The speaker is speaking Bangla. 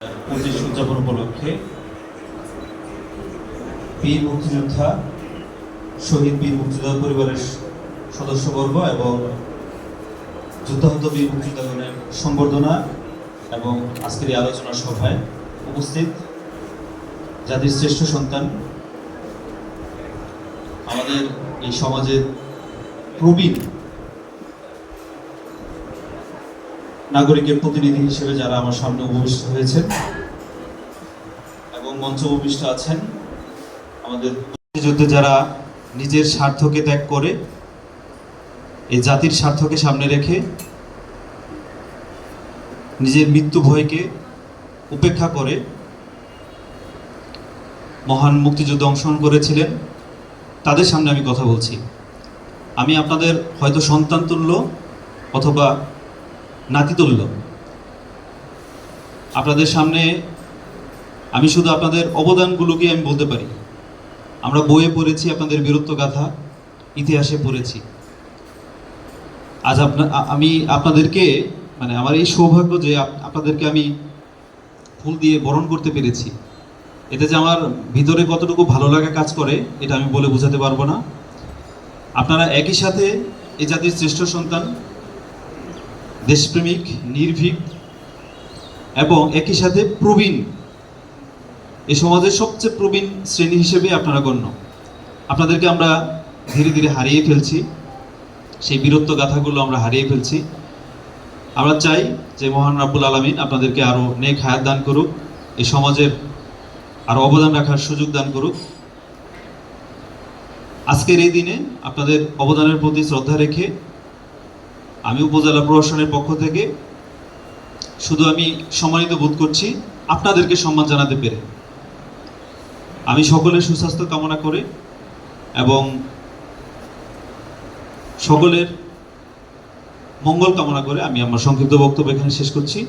পঁচিশ উদযাপন উপলক্ষে বীর মুক্তিযোদ্ধা, শহীদ বীর মুক্তিযোদ্ধা পরিবারের সদস্যবর্গ এবং যুদ্ধাহত বীর মুক্তিযোদ্ধাগণের সংবর্ধনা এবং আজকের এই আলোচনা সভায় উপস্থিত জাতির শ্রেষ্ঠ সন্তান, আমাদের এই সমাজের প্রবীণ নাগরিকের প্রতিনিধি হিসেবে যারা আমার সামনে উপবিষ্ট হয়েছেন এবং মঞ্চ উপবিষ্ট আছেন, আমাদের মুক্তিযুদ্ধে যারা নিজের স্বার্থকে ত্যাগ করে, এই জাতির স্বার্থকে সামনে রেখে নিজের মৃত্যু ভয়কে উপেক্ষা করে মহান মুক্তিযুদ্ধে অংশগ্রহণ করেছিলেন, তাদের সামনে আমি কথা বলছি। আমি আপনাদের হয়তো সন্তান তুল্য অথবা নাতিতুল্য। আপনাদের সামনে আমি শুধু আপনাদের অবদানগুলোকে আমি বলতে পারি। আমরা বইয়ে পড়েছি আপনাদের বীরত্ব গাথা, ইতিহাসে পড়েছি। আজ আপনা আমি আপনাদেরকে মানে আমার এই সৌভাগ্য যে আপনাদেরকে আমি ফুল দিয়ে বরণ করতে পেরেছি। এতে যে আমার ভিতরে কতটুকু ভালো লাগা কাজ করে, এটা আমি বলে বোঝাতে পারব না। আপনারা একই সাথে এই জাতির শ্রেষ্ঠ সন্তান দেশপ্রেমিক, নির্ভীক এবং একই সাথে প্রবীণ। এ সমাজের সবচেয়ে প্রবীণ শ্রেণি হিসেবে আপনারা গণ্য। আপনাদেরকে আমরা ধীরে ধীরে হারিয়ে ফেলছি। সেই বীরত্ব গাথাগুলো আমরা হারিয়ে ফেলছি। আমরা চাই যে মহান রাব্বুল আলমিন আপনাদেরকে আরও নেক হায়াত দান করুক এই সমাজের আরও অবদান রাখার সুযোগ দান করুক। আজকের এই দিনে আপনাদের অবদানের প্রতি শ্রদ্ধা রেখে আমি উপজেলা প্রশাসনের পক্ষ থেকে শুধু আমি সম্মানিত বোধ করছি আপনাদেরকে সম্মান জানাতে পেরে। আমি সকলের সুস্বাস্থ্য কামনা করে এবং সকলের মঙ্গল কামনা করে আমি আমার সংক্ষিপ্ত বক্তব্য এখানে শেষ করছি।